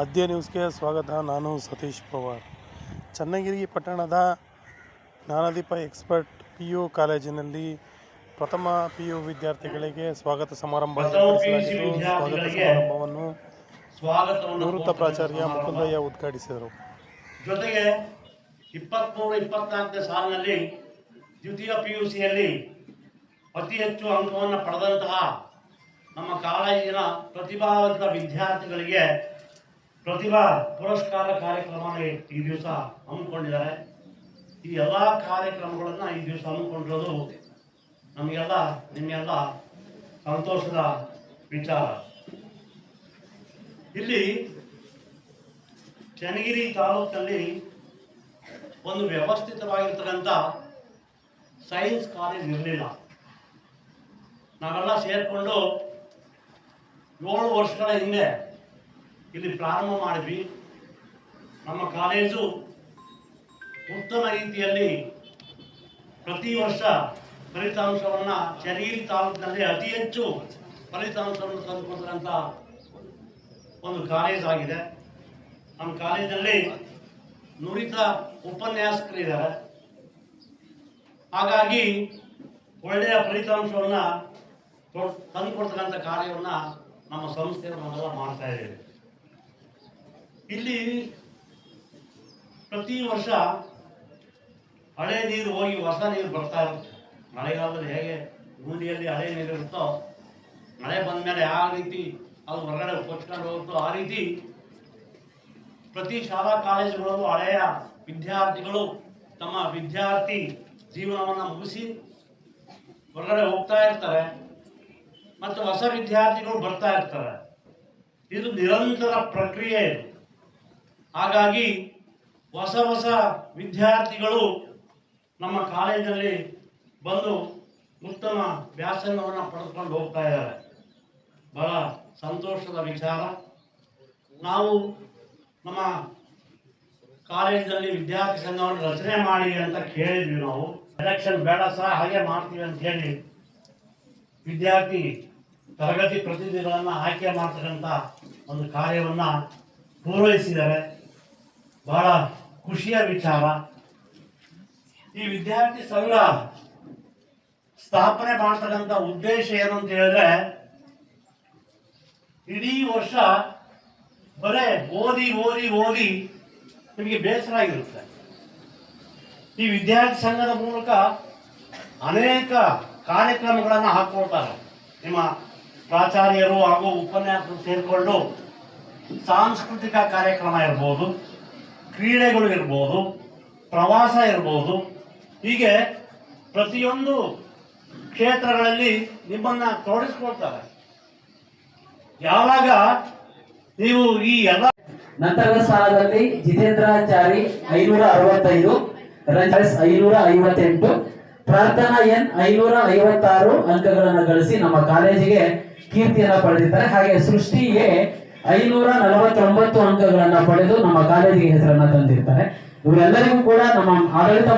ಆದ್ಯ ನ್ಯೂಸ್ಗೆ ಸ್ವಾಗತ. ನಾನು ಸತೀಶ್ ಪವಾರ್. ಚನ್ನಗಿರಿ ಪಟ್ಟಣದ ಜ್ಞಾನದೀಪ ಎಕ್ಸ್ಪರ್ಟ್ ಪಿ ಯು ಕಾಲೇಜಿನಲ್ಲಿ ಪ್ರಥಮ ಪಿ ಯು ವಿದ್ಯಾರ್ಥಿಗಳಿಗೆ ಸ್ವಾಗತ ಸಮಾರಂಭ ಸ್ವಾಗತ ಸಮಾರಂಭವನ್ನು ನಿವೃತ್ತ ಪ್ರಾಚಾರ್ಯ ಮುಕುಂದಯ್ಯ ಉದ್ಘಾಟಿಸಿದರು. ಜೊತೆಗೆ ಇಪ್ಪತ್ತ್ಮೂರು ಇಪ್ಪತ್ನಾಲ್ಕನೇ ಸಾಲಿನಲ್ಲಿ ದ್ವಿತೀಯ ಪಿ ಯು ಸಿಯಲ್ಲಿ ಅತಿ ಹೆಚ್ಚು ಅಂಕವನ್ನು ಪಡೆದಂತಹ ನಮ್ಮ ಕಾಲೇಜಿನ ಪ್ರತಿಭಾವಂತ ವಿದ್ಯಾರ್ಥಿಗಳಿಗೆ ಪ್ರತಿಭಾ ಪುರಸ್ಕಾರ ಕಾರ್ಯಕ್ರಮವನ್ನು ಈ ದಿವಸ ಹಮ್ಮಿಕೊಂಡಿದ್ದಾರೆ. ಈ ಎಲ್ಲ ಕಾರ್ಯಕ್ರಮಗಳನ್ನು ಈ ದಿವಸ ಹಮ್ಮಿಕೊಂಡಿರೋದು ನಮಗೆಲ್ಲ ನಿಮಗೆಲ್ಲ ಸಂತೋಷದ ವಿಚಾರ. ಇಲ್ಲಿ ಚನ್ನಗಿರಿ ತಾಲೂಕಿನಲ್ಲಿ ಒಂದು ವ್ಯವಸ್ಥಿತವಾಗಿರ್ತಕ್ಕಂಥ ಸೈನ್ಸ್ ಕಾಲೇಜ್ ಇರಲಿಲ್ಲ. ನಾವೆಲ್ಲ ಸೇರಿಕೊಂಡು ಏಳು ವರ್ಷಗಳ ಹಿಂದೆ ಇಲ್ಲಿ ಪ್ರಾರಂಭ ಮಾಡಿದ್ವಿ. ನಮ್ಮ ಕಾಲೇಜು ಉತ್ತಮ ರೀತಿಯಲ್ಲಿ ಪ್ರತಿ ವರ್ಷ ಫಲಿತಾಂಶವನ್ನು ಚರೀರಿ ತಾಲೂಕಿನಲ್ಲಿ ಅತಿ ಹೆಚ್ಚು ಫಲಿತಾಂಶವನ್ನು ತಂದುಕೊಡ್ತಕ್ಕಂಥ ಒಂದು ಕಾಲೇಜ್ ಆಗಿದೆ. ನಮ್ಮ ಕಾಲೇಜಲ್ಲಿ ನುರಿತ ಉಪನ್ಯಾಸಕರಿದ್ದಾರೆ. ಹಾಗಾಗಿ ಒಳ್ಳೆಯ ಫಲಿತಾಂಶವನ್ನು ತಂದುಕೊಡ್ತಕ್ಕಂಥ ಕಾರ್ಯವನ್ನು ನಮ್ಮ ಸಂಸ್ಥೆಯ ಮೊದಲ ಮಾಡ್ತಾ ಇದ್ದೇವೆ ಇಲ್ಲಿ ಪ್ರತಿ ವರ್ಷ ಹಳೆ ನೀರು ಹೋಗಿ ಹೊಸ ನೀರು ಬರ್ತಾ ಇರುತ್ತೆ. ಮಳೆಗಾಲದಲ್ಲಿ ಹೇಗೆ ಗುಂಡಿಯಲ್ಲಿ ಹಳೆ ನೀರು ಇರುತ್ತೋ, ಮಳೆ ಬಂದ ಮೇಲೆ ಯಾವ ರೀತಿ ಅದು ಹೊರಗಡೆ ಕೊಚ್ಕೊಂಡು ಹೋಗುತ್ತೋ, ಆ ರೀತಿ ಪ್ರತಿ ಶಾಲಾ ಕಾಲೇಜುಗಳಲ್ಲೂ ಹಳೆಯ ವಿದ್ಯಾರ್ಥಿಗಳು ತಮ್ಮ ವಿದ್ಯಾರ್ಥಿ ಜೀವನವನ್ನು ಮುಗಿಸಿ ಹೊರಗಡೆ ಹೋಗ್ತಾ ಇರ್ತಾರೆ ಮತ್ತು ಹೊಸ ವಿದ್ಯಾರ್ಥಿಗಳು ಬರ್ತಾ ಇರ್ತಾರೆ. ಇದು ನಿರಂತರ ಪ್ರಕ್ರಿಯೆ ಇದು. ಹಾಗಾಗಿ ಹೊಸ ಹೊಸ ವಿದ್ಯಾರ್ಥಿಗಳು ನಮ್ಮ ಕಾಲೇಜಲ್ಲಿ ಬಂದು ಉತ್ತಮ ವ್ಯಾಸಂಗವನ್ನು ಪಡೆದುಕೊಂಡು ಹೋಗ್ತಾ ಇದ್ದಾರೆ. ಬಹಳ ಸಂತೋಷದ ವಿಚಾರ. ನಾವು ನಮ್ಮ ಕಾಲೇಜಿನಲ್ಲಿ ವಿದ್ಯಾರ್ಥಿ ಸಂಘವನ್ನು ರಚನೆ ಮಾಡಿ ಅಂತ ಕೇಳಿದ್ವಿ ನಾವು. ಎಲೆಕ್ಷನ್ ಬೇಡ ಸಹ ಹಾಗೆ ಮಾಡ್ತೀವಿ ಅಂತ ಹೇಳಿ ವಿದ್ಯಾರ್ಥಿ ತರಗತಿ ಪ್ರತಿನಿಧಿಗಳನ್ನು ಆಯ್ಕೆ ಮಾಡ್ತಕ್ಕಂಥ ಒಂದು ಕಾರ್ಯವನ್ನು ಪೂರೈಸಿದ್ದಾರೆ. ಬಹಳ ಖುಷಿಯ ವಿಚಾರ. ಈ ವಿದ್ಯಾರ್ಥಿ ಸಂಘ ಸ್ಥಾಪನೆ ಮಾಡ್ತಕ್ಕಂಥ ಉದ್ದೇಶ ಏನು ಅಂತ ಹೇಳಿದ್ರೆ, ಇಡೀ ವರ್ಷ ಬರೇ ಓದಿ ಓದಿ ಓದಿ ನಿಮಗೆ ಬೇಸರ ಆಗಿರುತ್ತೆ. ಈ ವಿದ್ಯಾರ್ಥಿ ಸಂಘದ ಮೂಲಕ ಅನೇಕ ಕಾರ್ಯಕ್ರಮಗಳನ್ನು ಹಾಕೊಳ್ತಾರೆ. ನಿಮ್ಮ ಪ್ರಾಚಾರ್ಯರು ಹಾಗೂ ಉಪನ್ಯಾಸರು ಸೇರಿಕೊಂಡು ಸಾಂಸ್ಕೃತಿಕ ಕಾರ್ಯಕ್ರಮ ಇರ್ಬೋದು ಕ್ರೀಡೆಗಳು ಇರ್ಬೋದು, ಪ್ರವಾಸ ಇರ್ಬೋದು, ಹೀಗೆ ಪ್ರತಿಯೊಂದು ಕ್ಷೇತ್ರಗಳಲ್ಲಿ ನಿಮ್ಮನ್ನ ತೊಡಗಿಸ್ಕೊಳ್ತಾರೆ. ಯಾವಾಗ ನೀವು ಈ ಎಲ್ಲ ನಂತರದ ಸ್ಥಾನದಲ್ಲಿ ಜಿತೇಂದ್ರಾಚಾರಿ ಐನೂರ ಅರವತ್ತೈದು ರಂಜಸ್ ಐನೂರ ಐವತ್ತೆಂಟು ಪ್ರಾರ್ಥನಾ ಎನ್ ಐನೂರ ಐವತ್ತಾರು ಅಂಕಗಳನ್ನು ಗಳಿಸಿ ನಮ್ಮ ಕಾಲೇಜಿಗೆ ಕೀರ್ತಿಯನ್ನ ಪಡೆದಿದ್ದಾರೆ. ಹಾಗೆ ಸೃಷ್ಟಿಗೆ ಐನೂರ ನಲವತ್ತೊಂಬತ್ತು ಅಂಕಗಳನ್ನ ಪಡೆದು ನಮ್ಮ ಕಾಲೇಜಿಗೆ ಹೆಸರನ್ನ ತಂದಿರ್ತಾರೆ. ಇವರೆಲ್ಲರಿಗೂ ಕೂಡ ನಮ್ಮ ಆಡಳಿತ